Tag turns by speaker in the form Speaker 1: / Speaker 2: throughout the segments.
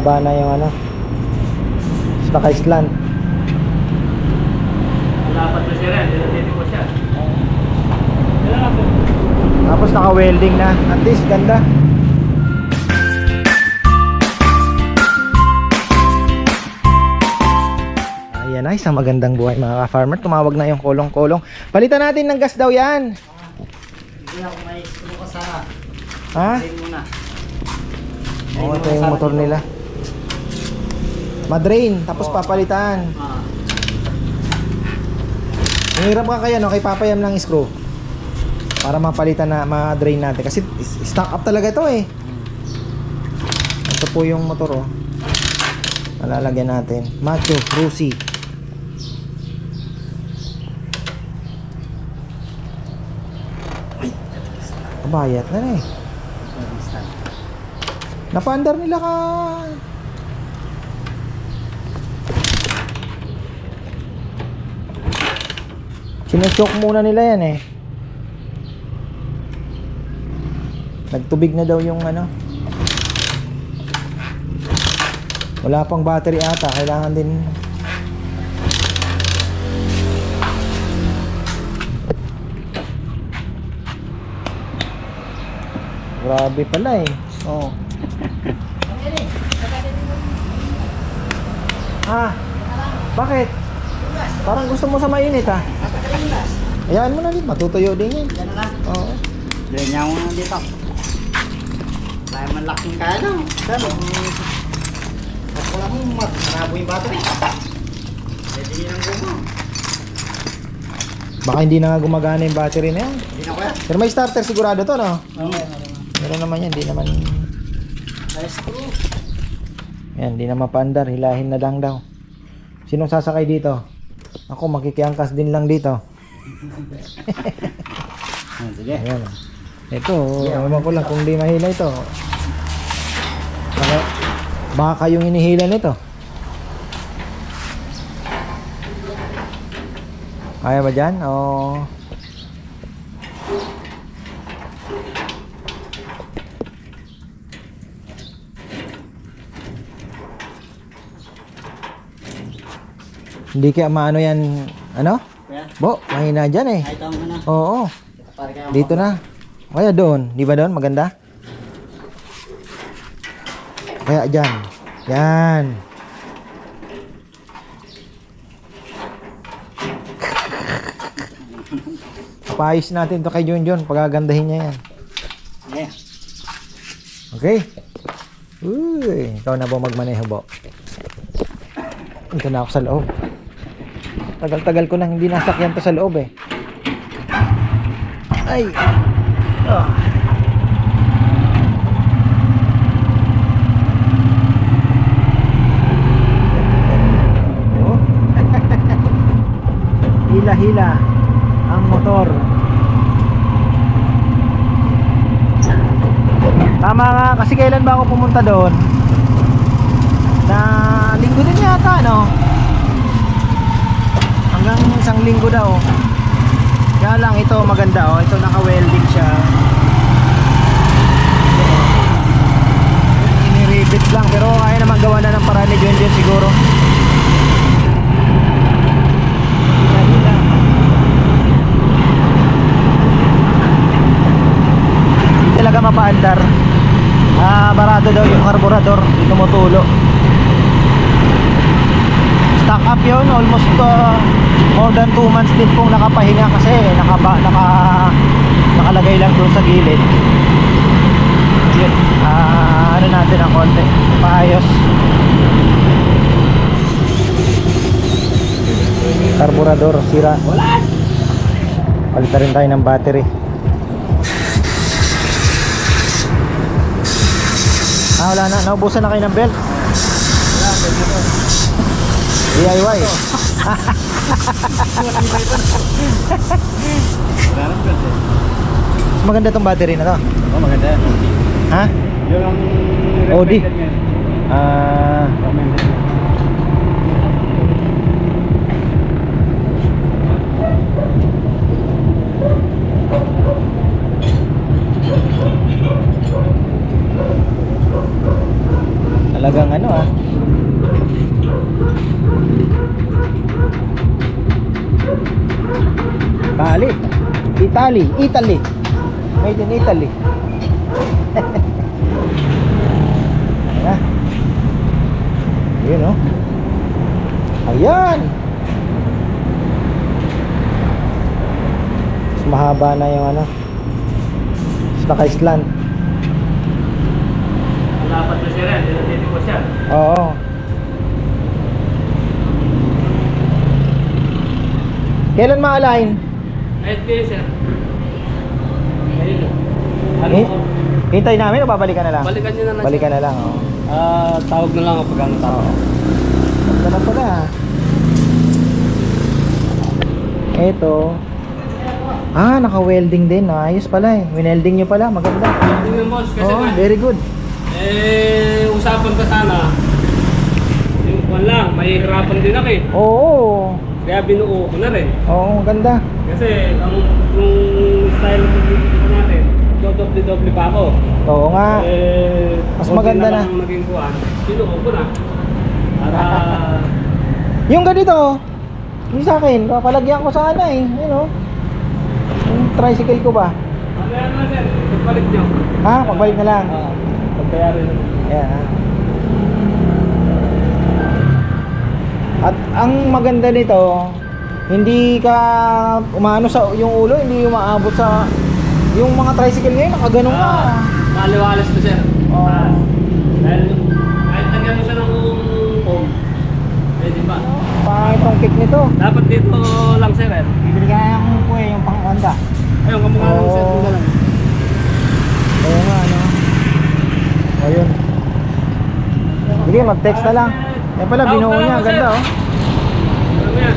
Speaker 1: Bumaba na yung ano. Stock Island.
Speaker 2: Dapat na siya rin, dito ko siya.
Speaker 1: Tapos naka-welding na. At least ganda. Ayan ay, isang magandang buhay mga ka-farmer. Tumawag na yung kolong-kolong. Palitan natin ng gas daw yan.
Speaker 2: Hindi ako may sumo ka sa
Speaker 1: Ha?
Speaker 2: Muna.
Speaker 1: Oo, ito yung motor nila. Madrain, tapos
Speaker 2: Oo.
Speaker 1: papalitan.
Speaker 2: Ah.
Speaker 1: Mahirap ka kaya no, kay papayam ng screw. Para mapalitan na, ma-drain natin. Kasi is- stock up talaga ito eh. Ito po yung motor oh. Malalagyan natin. Macho, Rusi. Ay, kabayat na na eh. Napaandar nila ka. Sinusok muna nila yan eh. Nagtubig na daw yung ano. Wala pang battery ata. Kailangan din. Grabe pala eh. Oh. ah, bakit? Parang gusto mo sa mainit ha? Ayan mo na din, matutuyo din yan.
Speaker 2: Yan na.
Speaker 1: Oo.
Speaker 2: Diyan niya ako na dito. Wala man laking kaya no. Saan? At wala mo mat. Marabo yung battery. Pwede yun ang gumo.
Speaker 1: Baka hindi na nga gumagana yung battery na yan.
Speaker 2: Hindi na kaya.
Speaker 1: Pero may starter sigurado to, no?
Speaker 2: Oo.
Speaker 1: Meron naman yan, hindi naman...
Speaker 2: Ay, screw.
Speaker 1: Yan, hindi na mapandar, hilahin na lang daw. Sinong sasakay dito? Ako, makikiangkas din lang dito.
Speaker 2: Ah, Sige.
Speaker 1: Ayan. Ito, ewan ko lang kung di mahila ito. Baka, baka yung inihila nito. Kaya ba dyan? O... Hindi kaya maano yan, ano? Bo, mahina dyan eh.
Speaker 2: Ay, ito mo na.
Speaker 1: Oo. Dito na. Kaya doon. Di ba doon? Maganda? Kaya dyan. Yan. Papayos natin to kay Junjun. Pagagandahin niya yan.
Speaker 2: Yeah.
Speaker 1: Okay? Uy, ikaw na ba magmaneho bo? Ito na ako sa loob. Tagal-tagal ko nang hindi nasakyan to sa loob eh. Ay! Ah. Oh. Hila-hila ang motor. Tama nga, kasi kailan ba ako pumunta doon? Na linggo din yata, no? Hanggang isang linggo daw. Kaya lang, ito maganda, oh. Ito naka-welding siya. Ini-rivets lang, pero kaya naman gawa na ng paraan ni John John siguro. Hindi talaga mapaandar. Ah, barado daw yung karburador, hindi tumutulo. Stock up yun, almost uh, more than 2 months din pong nakapahinga kasi nakaba, naka, nakalagay lang doon sa gilid. Yun, ah, ano natin ang konti, paayos. Karburador, sira. Palitan rin tayo ng battery. Ah, wala na. Naubusan na kayo ng belt. DIY. Mas maganda tong battery na to.
Speaker 2: Oh, maganda.
Speaker 1: Ha?
Speaker 2: Yung ang
Speaker 1: OD. Ah,
Speaker 2: Recommended.
Speaker 1: talagang ano Italy. Italy, Italy. Made in Italy. Ayan. Oh. Ayan. Mas mahaba na yung ano. Mas naka-slant.
Speaker 3: Dapat na siya rin, hindi ko siya.
Speaker 1: Oo. Kailan ma-align?
Speaker 3: Kayo, sir. Ayun. Ano
Speaker 1: Eh? Hintay namin o babalikan na lang?
Speaker 3: Balikan nyo na lang.
Speaker 1: Balikan na lang, oo.
Speaker 3: Ah, tawag na lang ako pag ano tawag.
Speaker 1: Ganda na pala. ah. Eto. Ah, naka-welding din. Ayos pala eh. Winelding nyo pala. Maganda.
Speaker 3: Tingnan boss, kasi
Speaker 1: Oo, very good.
Speaker 3: eh, usapan ka sana. Yung kwan lang, mahihirapan din ako eh.
Speaker 1: Oo.
Speaker 3: Kaya binuo ko na rin.
Speaker 1: Oo, maganda.
Speaker 3: Kasi ang yung style ng pagkikita natin, dodoble-doble pa ako.
Speaker 1: Oo nga.
Speaker 3: Eh,
Speaker 1: Mas maganda na.
Speaker 3: ang naging kuhan. Binuo ko na. Para,
Speaker 1: Yung ganito, yung sa akin, papalagyan ko sana eh. Yun oh. Yung tricycle ko ba?
Speaker 3: ano yan na sir, pagpalit nyo.
Speaker 1: Ha? Pagbalik na lang.
Speaker 3: Ah, pagbayarin na.
Speaker 1: Ayan ha. At ang maganda nito, hindi ka umano sa yung ulo, hindi umaabot sa yung mga tricycle ngayon, nakaganon nga.
Speaker 3: Ah, Maliwalas to sir.
Speaker 1: Oo.
Speaker 3: Ah, dahil kahit lagyan mo siya ng foam, pwede pa.
Speaker 1: Pangit ang kick nito.
Speaker 3: Dapat dito lang sir eh.
Speaker 1: Bibili ka na yung kuya, yung pang Honda.
Speaker 3: Ayun, kamukha lang sir.
Speaker 1: Oo.
Speaker 3: Tingnan lang.
Speaker 1: Oo nga, ano. Ayun. Sige, mag-text na lang. Yan pala, binuo niya. ganda, oh.
Speaker 3: Ano yan?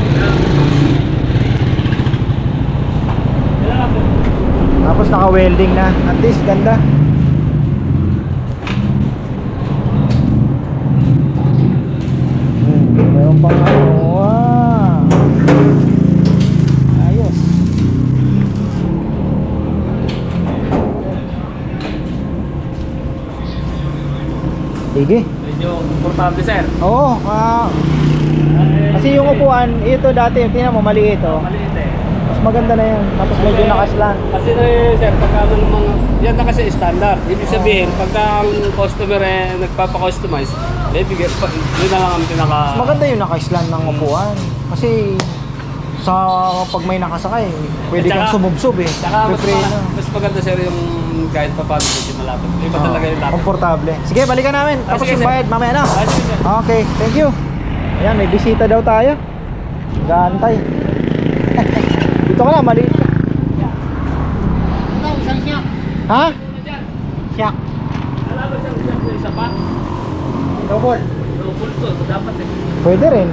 Speaker 3: Kailan ako?
Speaker 1: Tapos naka-welding na. At least, ganda. Hmm, meron pang ano. Wow. Ayos. Sige.
Speaker 3: Medyo komportable sir.
Speaker 1: Oo, ah,
Speaker 3: Eh,
Speaker 1: kasi yung upuan, ito dati, tingnan mo, maliit oh.
Speaker 3: Maliit
Speaker 1: maganda na yan. Tapos medyo nakaslant.
Speaker 3: Kasi na sir, pagka ano naman, yan na kasi standard. Ibig sabihin, pagka ang customer eh, nagpapa-customize, eh, bigay, pa, yun na lang ang pinaka...
Speaker 1: Maganda yung nakaslant ng upuan. Kasi sa pag may nakasakay, pwede
Speaker 3: At saka-
Speaker 1: kang sumubsob eh.
Speaker 3: Tsaka mas,
Speaker 1: Pre-pre
Speaker 3: ma-
Speaker 1: na.
Speaker 3: mas maganda sir yung kahit pa paano medyo malapit. Iba
Speaker 1: Oo,
Speaker 3: talaga yung lapit.
Speaker 1: Komportable. Sige, balikan namin.
Speaker 3: Ah,
Speaker 1: Tapos
Speaker 3: sige,
Speaker 1: yung
Speaker 3: sir.
Speaker 1: bayad mamaya na.
Speaker 3: Ah, sige, sir.
Speaker 1: Okay, thank you. Ayan, may bisita daw tayo. Gaantay. Dito ka na, maliit ka. Ha? Siyak.
Speaker 3: Alam mo siyang siyang isa pa?
Speaker 1: Double.
Speaker 3: Double to, dapat eh.
Speaker 1: Pwede rin.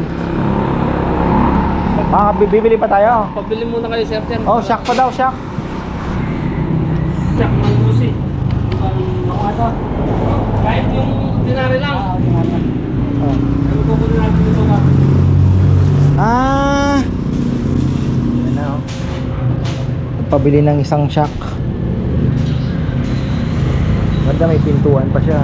Speaker 1: Ah, bibili pa tayo.
Speaker 3: Pabili muna kayo sir, sir.
Speaker 1: Oh, shock pa daw, shock.
Speaker 3: Siyak ng busi. Kahit yung dinari lang.
Speaker 1: Oh.
Speaker 3: Ano po muna natin ito ka?
Speaker 1: Ah. Yan na oh. Pabili ng isang shock. Ganda may pintuan pa siya.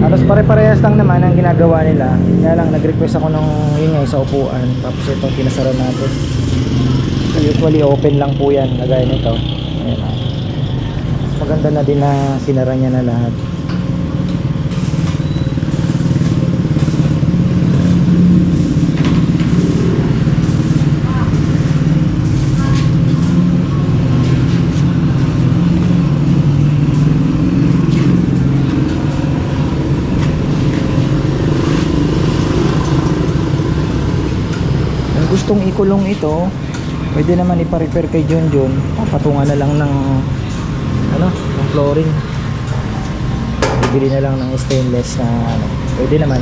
Speaker 1: Tapos pare-parehas lang naman ang ginagawa nila. Kaya lang nag-request ako ng yun nga sa upuan. Tapos itong pinasara natin. So, usually open lang po yan. Kagaya nito. Ayan ah. Maganda na din na sinara niya na lahat. Kung ikulong ito, pwede naman ipa-repair kay John John. Papatungan na lang ng ano, ng flooring. Bibili na lang ng stainless na ano. Pwede naman.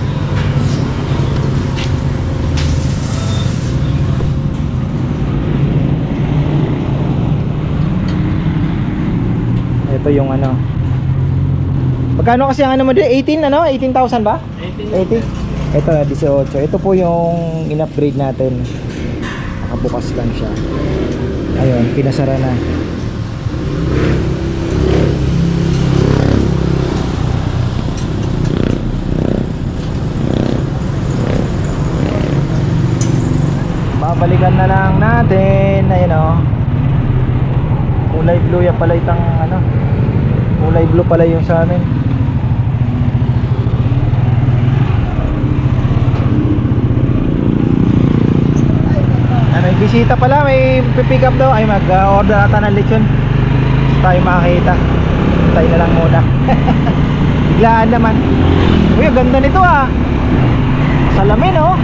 Speaker 1: Ito yung ano. Magkano kasi ang ano mo din? 18 ano? 18,000 ba? 80? Ito, 18. Ito po yung in-upgrade natin. Nakabukas lang siya. Ayun, pinasara na. Babalikan na lang natin. Ayun oh. Kulay blue yan pala itang ano. Kulay blue pala yung sa amin. Bisita pala, may pipick up daw. Ay, mag-order ata ng lechon. Tayo makakita. Tayo na lang muna. Biglaan naman. Uy, ganda nito ah. Salamin oh.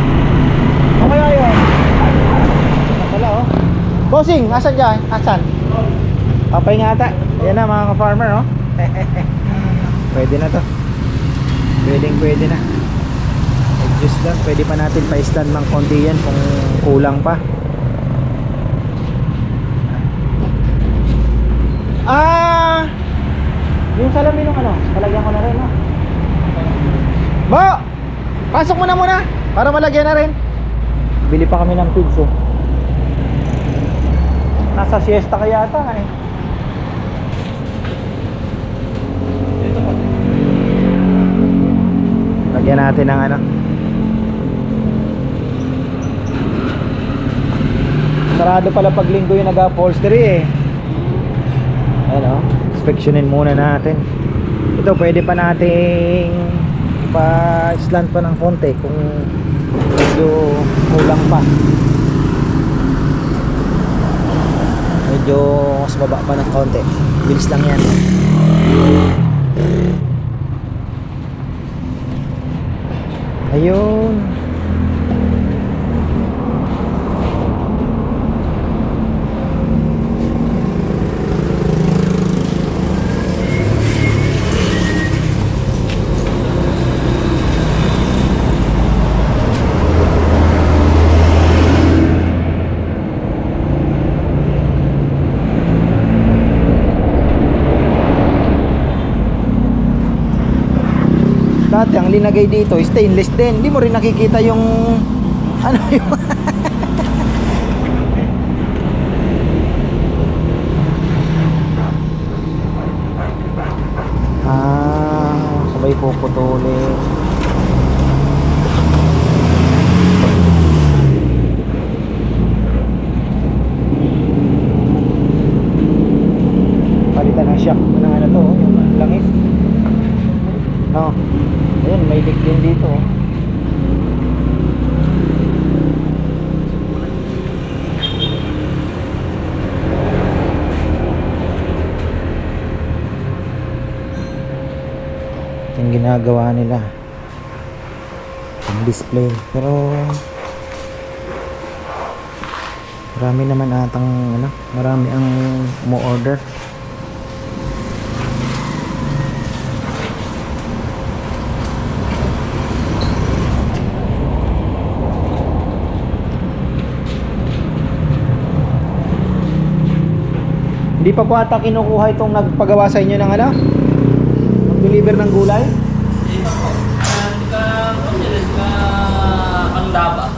Speaker 1: Ano kaya yun? Ano pala oh. Bossing, asan dyan? Asan? Papahinga ata. Ayan na mga ka-farmer oh. pwede na to. Pwedeng pwede na. Adjust lang. Pwede pa natin pa-stand ng konti yan kung kulang pa. Ah! Yung salamin ng ano, palagyan ko na rin, no? Bo! Pasok mo na muna para malagyan na rin. Bili pa kami ng pigs, eh. Nasa siesta kaya ata, eh. Lagyan natin ng ano. Sarado pala pag linggo yung nag-upholstery eh. Ayan o. Inspectionin muna natin. Ito pwede pa nating pa-slant pa ng konti kung medyo kulang pa. Medyo mas baba pa ng konti. Bilis lang yan. Ayun. Dati ang linagay dito stainless din. Hindi mo rin nakikita yung ano yung Ah, sabay puputulin. Palitan ng shock ng ano to, oh, yung langis. Oh. Ayun, may leak din dito. oh. Yung ginagawa nila. Yung display. Pero marami naman atang ano, marami ang mo-order. Hindi pa po ata kinukuha itong nagpagawa sa inyo ng ano? Mag-deliver ng gulay?
Speaker 3: Ang daba.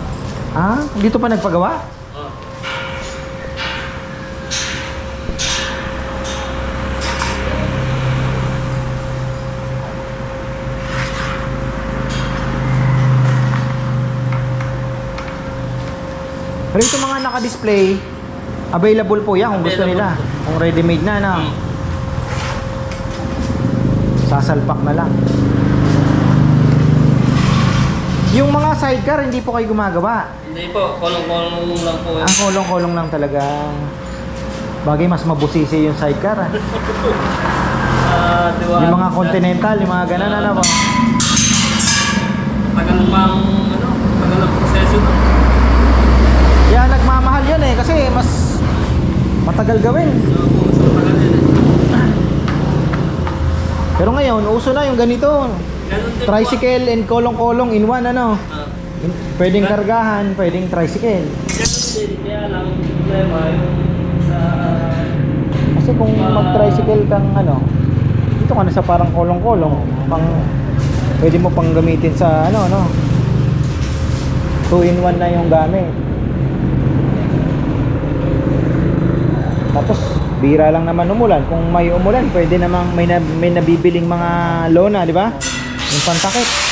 Speaker 1: Ah, dito pa nagpagawa? Pero ito mga naka-display, available po yan kung gusto nila. Kung ready-made na, na. Sasalpak na lang. Yung mga sidecar, hindi po kayo gumagawa.
Speaker 3: Hindi po, kolong-kolong lang po.
Speaker 1: Ang kolong-kolong lang talaga. Bagay mas mabusisi yung sidecar. Ah.
Speaker 3: Ah, diwa.
Speaker 1: Yung mga continental, yung mga ganun ano ba?
Speaker 3: Tagal pang, ano, tagal ang proseso?
Speaker 1: Kaya nagmamahal yun eh kasi mas matagal gawin. Pero ngayon, uso na yung ganito. Tricycle and kolong-kolong in one ano. Pwedeng kargahan, pwedeng tricycle. Kasi kung mag-tricycle kang ano, dito ka na sa parang kolong-kolong, pang pwede mo pang gamitin sa ano, ano. 2 in 1 na yung gamit. Tapos bira lang naman umulan. Kung may umulan, pwede namang may, na, may nabibiling mga lona, di ba? Yung pantakip.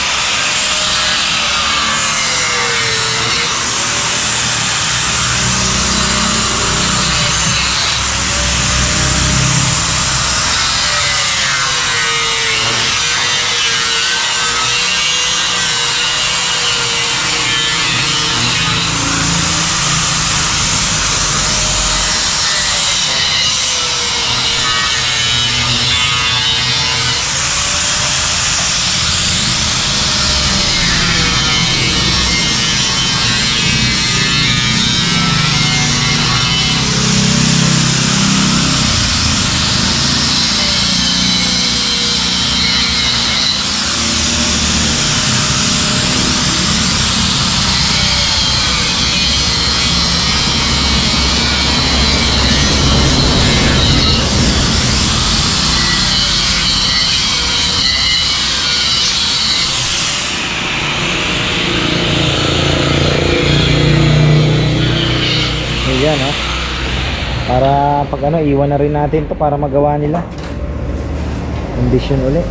Speaker 1: Yan, oh. Para pag ano, iwan na rin natin to para magawa nila. Condition uli.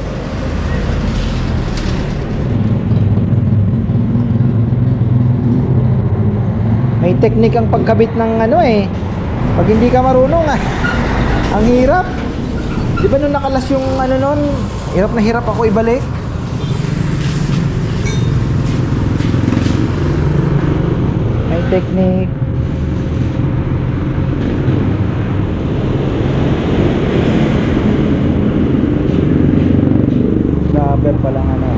Speaker 1: May technique ang pagkabit ng ano eh. Pag hindi ka marunong ah. Ang hirap. Di ba nung nakalas yung ano nun, hirap na hirap ako ibalik. May technique. Rubber pa lang ano.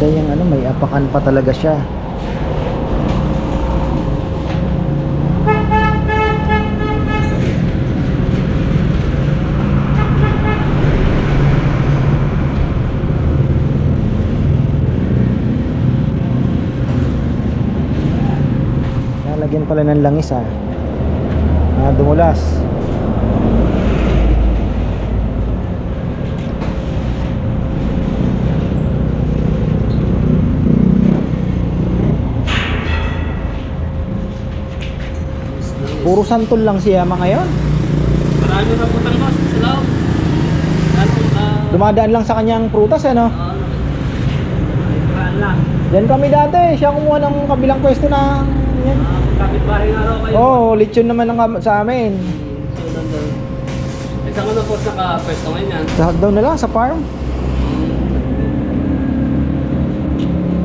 Speaker 1: Ganda yung ano, apakan pa talaga siya. Lalagyan pala ng langis ah. Ah, dumulas. Puro santol lang siya mga ngayon.
Speaker 3: Marami na putang boss sa loob. Ah,
Speaker 1: Dumadaan lang sa kanyang prutas ano.
Speaker 3: ah, Ibraan lang.
Speaker 1: Yan kami dati, siya kumuha ng kabilang pwesto ng yan.
Speaker 3: Ah, kapitbahay nga raw kayo.
Speaker 1: Oh, lechon naman ang sa amin.
Speaker 3: Eh, saan na po naka-pwesto ngayon yan?
Speaker 1: Sa daw na lang sa farm.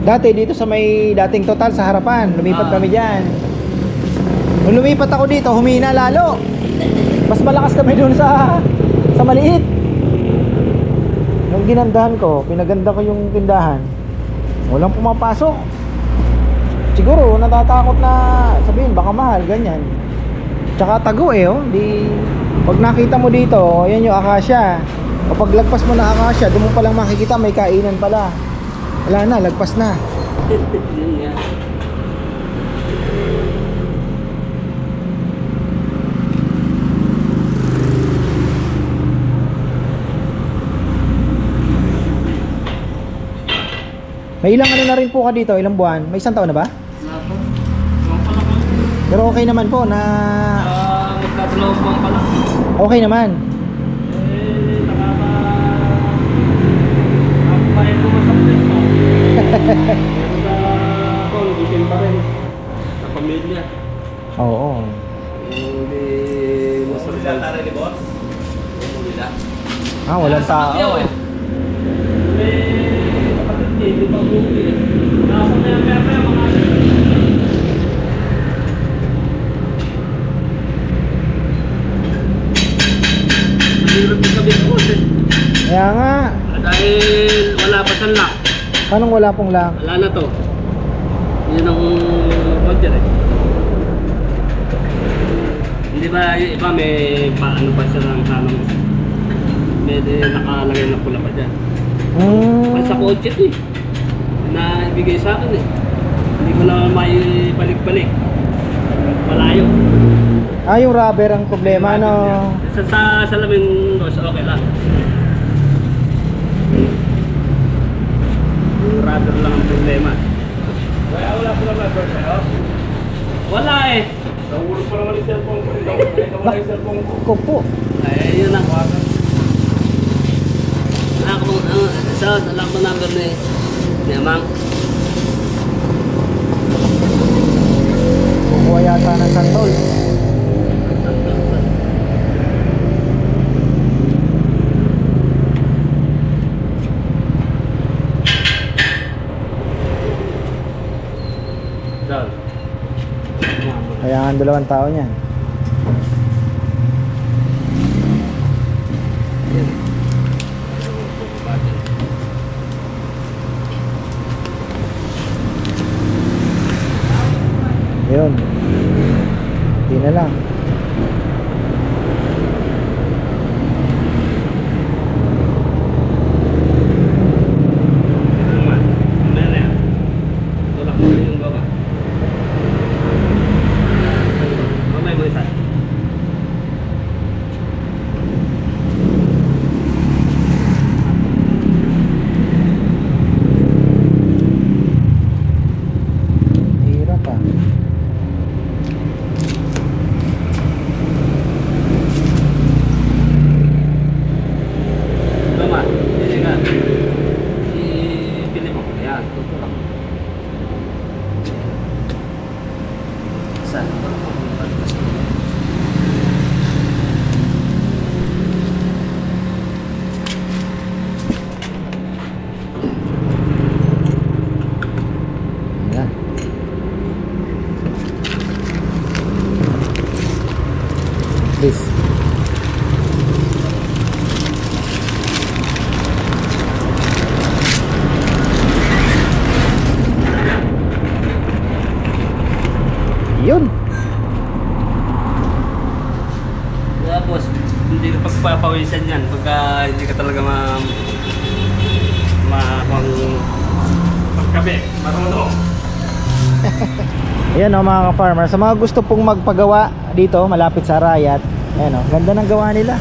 Speaker 1: Dati dito sa may dating total sa harapan, lumipat
Speaker 3: Ah.
Speaker 1: kami diyan. Nung lumipat ako dito, humina lalo. Mas malakas kami doon sa sa maliit. Nung ginandahan ko, pinaganda ko yung tindahan. Walang pumapasok. Siguro natatakot na sabihin baka mahal ganyan. Tsaka tago eh oh, di pag nakita mo dito, yan yung akasya. Kapag lagpas mo na akasya, doon mo pa lang makikita may kainan pala. Wala na, lagpas na. May ilang ano na rin po ka dito, ilang buwan? May isang taon na ba?
Speaker 3: Wala po. Lang.
Speaker 1: Pero okay naman po na
Speaker 3: Ah, magkadalawang buwan pa lang.
Speaker 1: okay naman.
Speaker 3: Eh, nakaka... Nakakabayad ko sa pwesto. Pero sa pa rin. Sa pamilya.
Speaker 1: Oo.
Speaker 3: Hindi masurvive. ni boss? Umulila.
Speaker 1: Ah, walang tao.
Speaker 3: eh. May kapatid niya, hindi pa umuwi eh. Nasa kaya kaya kaya mga... Mahirap yung gabi ko eh.
Speaker 1: Kaya nga,
Speaker 3: Ah, Dahil wala pa siyang lock.
Speaker 1: Anong wala pong lang?
Speaker 3: Wala na to. Yun ang budget eh. Hindi ba yung iba may paano pa siya ng tanong may nakalagay na pula pa dyan.
Speaker 1: Hmm.
Speaker 3: Pag sa kotse to eh. Na ibigay sa akin eh. Hindi ko na may balik-balik. Malayo.
Speaker 1: Ah, yung rubber ang problema, no?
Speaker 3: Sa, sa salamin okay lang. Rubber lang ang problema. Wala, wala po naman rubber sa'yo? Wala eh. Nahulog pa naman yung cellphone ko. Nahulog yung cellphone ko.
Speaker 1: Ko po.
Speaker 3: Ay, yun lang. Ako, uh, sa alam ko number ni ni Amang.
Speaker 1: Kukuha yata ng santol. Ng dalawang tao niyan. Yun. Hindi na lang.
Speaker 3: Ito naman. Mamaya na yan. Tulak mo na yung baba. Mamaya mo isa.
Speaker 1: Hirap ah.
Speaker 3: Tama. Hindi nga. Ipili mo. Ayan. Tutulak. Saan?
Speaker 1: Ayan. This. Yun.
Speaker 3: Tapos, hindi ka pagpapawisan yan pagka hindi ka talaga ma... ma... pang... pagkabi, marunong.
Speaker 1: Ka-farmer. Sa mga gusto pong magpagawa dito, malapit sa Rayat. Ayan o, ganda ng gawa nila.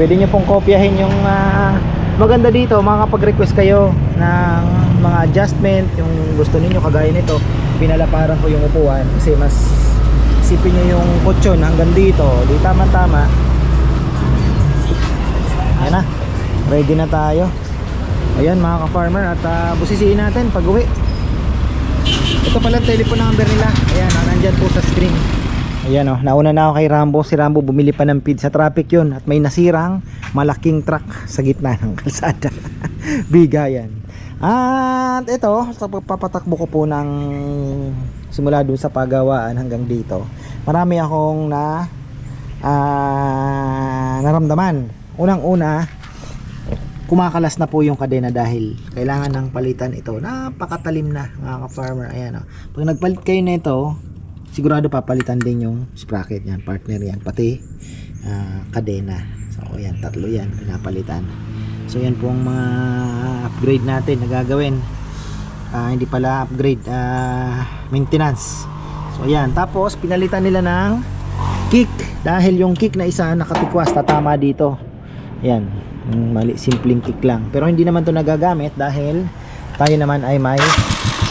Speaker 1: Pwede nyo pong kopyahin yung ah, maganda dito. Makakapag-request kayo ng mga adjustment. Yung gusto ninyo kagaya nito. Pinalaparan ko yung upuan kasi mas isipin nyo yung kutsyon hanggang dito. Di tama-tama. Ayan na. Ready na tayo. Ayan mga ka-farmer at ah, busisiin natin pag uwi. Ito pala telephone number nila. Ayan, oh, nandyan po sa screen. Ayan oh, nauna na ako kay Rambo. Si Rambo bumili pa ng feed sa traffic yun. At may nasirang malaking truck sa gitna ng kalsada. Bigayan. At ito, sa pagpapatakbo ko po ng simula doon sa pagawaan hanggang dito. Marami akong na ah, naramdaman. Unang-una, kumakalas na po yung kadena dahil kailangan ng palitan ito. Napakatalim na mga ka-farmer. Ayan o pag nagpalit kayo nito sigurado papalitan din yung sprocket yan partner yan pati ah, kadena. So yan tatlo yan pinapalitan. So yan po ang mga upgrade natin na gagawin. Ah, hindi pala upgrade ah, maintenance. So ayan tapos pinalitan nila ng kick. Dahil yung kick na isa nakatikwas tatama dito. Yan yung mali simpleng kick lang. Pero hindi naman to nagagamit dahil tayo naman ay may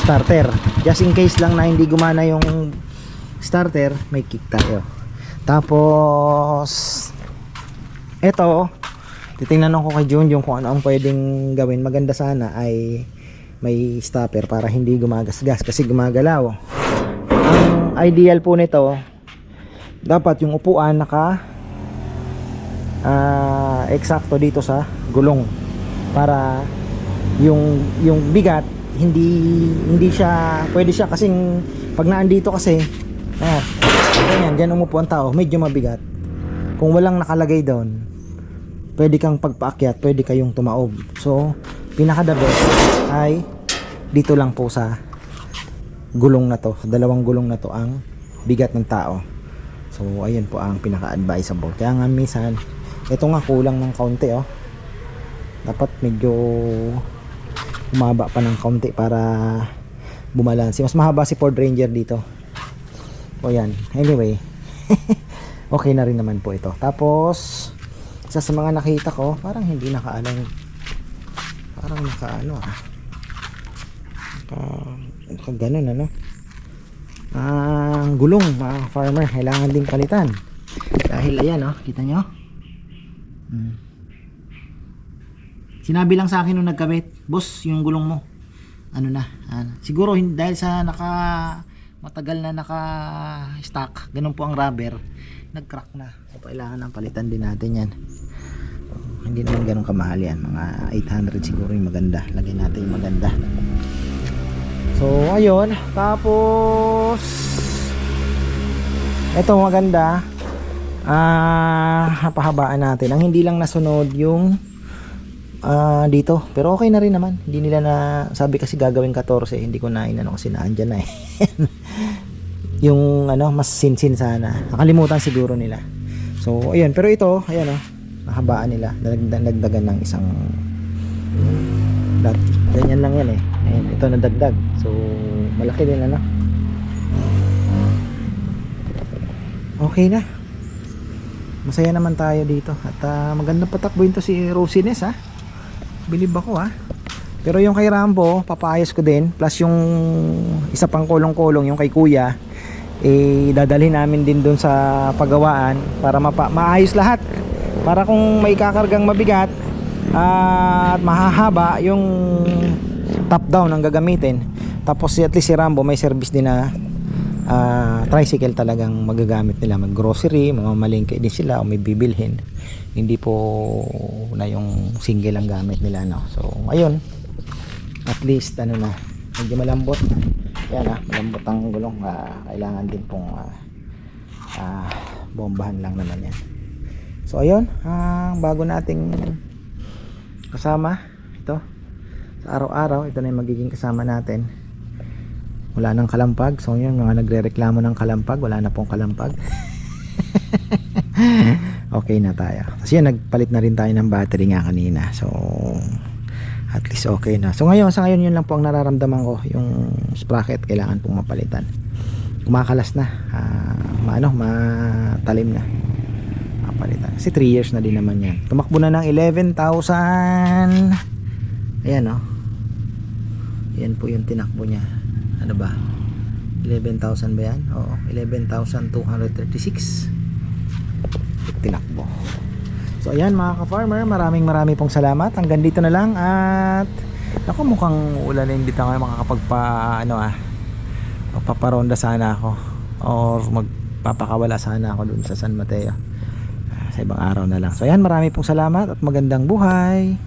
Speaker 1: starter. Just in case lang na hindi gumana yung starter may kick tayo. Tapos eto titingnan ko kay Jun yung kung ano ang pwedeng gawin. Maganda sana ay may stopper para hindi gumagasgas kasi gumagalaw. Ang ideal po nito dapat yung upuan naka ah, eksakto dito sa gulong. Para yung yung bigat hindi hindi siya pwede siya kasing pag naandito kasi oh ganyan diyan umupo ang tao medyo mabigat. Kung walang nakalagay doon pwede kang pagpaakyat pwede kayong tumaob. So pinaka the best ay dito lang po sa gulong na to dalawang gulong na to ang bigat ng tao. So ayun po ang pinaka advisable kaya nga minsan ito nga kulang ng kaunti oh. Dapat medyo umaba pa ng kaunti para bumalansi. Mas mahaba si Ford Ranger dito. O yan. Anyway okay na rin naman po ito. Tapos isa sa mga nakita ko parang hindi nakaalang parang nakaano ah. Uh, ganun ano? Ang gulong mga farmer kailangan ding palitan. Dahil ayan oh kita nyo Sinabi lang sa akin nung nagkabit, boss, yung gulong mo. Ano na? ano, siguro dahil sa naka matagal na naka stock, ganun po ang rubber, nag-crack na. So kailangan ng palitan din natin 'yan. Hindi naman ganun kamahal yan. Mga 800 siguro yung maganda. Lagyan natin yung maganda. So, ayun. Tapos, ito maganda ah pahabaan natin. Ang hindi lang nasunod yung ah, dito. Pero okay na rin naman. Hindi nila na sabi kasi gagawin 14 hindi ko na inano kasi naandyan na eh. Yung ano mas sinsin sana. Nakalimutan siguro nila. So ayun. Pero ito ayan oh. Nahabaan nila. Nagdag- nagdagan ng isang dat ganyan lang yan eh. Ayan, ito nadagdag so malaki din ano? Okay na masaya naman tayo dito. At ah, magandang patakbuhin to si Rosines ha bilib ako ha pero yung kay Rambo papayas ko din. Plus yung isa pang kulong-kulong yung kay Kuya eh dadalhin namin din doon sa paggawaan para mapa maayos lahat. Para kung may kakargang mabigat at mahahaba yung top down ang gagamitin. Tapos at least si Rambo may service din na ah, tricycle talagang magagamit nila. Mag grocery mamamalingke din sila o may bibilhin. Hindi po na yung single ang gamit nila no? So ayun. At least ano na medyo malambot. Yan ah malambot ang gulong. Ah, kailangan din pong ah, ah, bombahan lang naman yan. So ayun. Ang bago nating kasama ito. Sa araw-araw ito na yung magiging kasama natin wala nang kalampag. So yun mga nagre-reklamo ng kalampag. Wala na pong kalampag. Okay na tayo. Kasi yun nagpalit na rin tayo ng battery nga kanina. So at least okay na. So ngayon sa ngayon yun lang po ang nararamdaman ko. Yung sprocket kailangan pong mapalitan. Kumakalas na. Ah, maano matalim na. Mapalitan. Kasi 3 years na din naman yan. Tumakbo na ng 11,000 ayan oh. Yan po yung tinakbo niya ano ba? 11,000 ba yan? oo 11,236 tinakbo. So ayan mga ka-farmer maraming maraming pong salamat. Hanggang dito na lang at ako mukhang ulan na hindi tayo makakapagpa ano ah magpaparonda sana ako. Or magpapakawala sana ako dun sa San Mateo. Sa ibang araw na lang. So ayan marami pong salamat at magandang buhay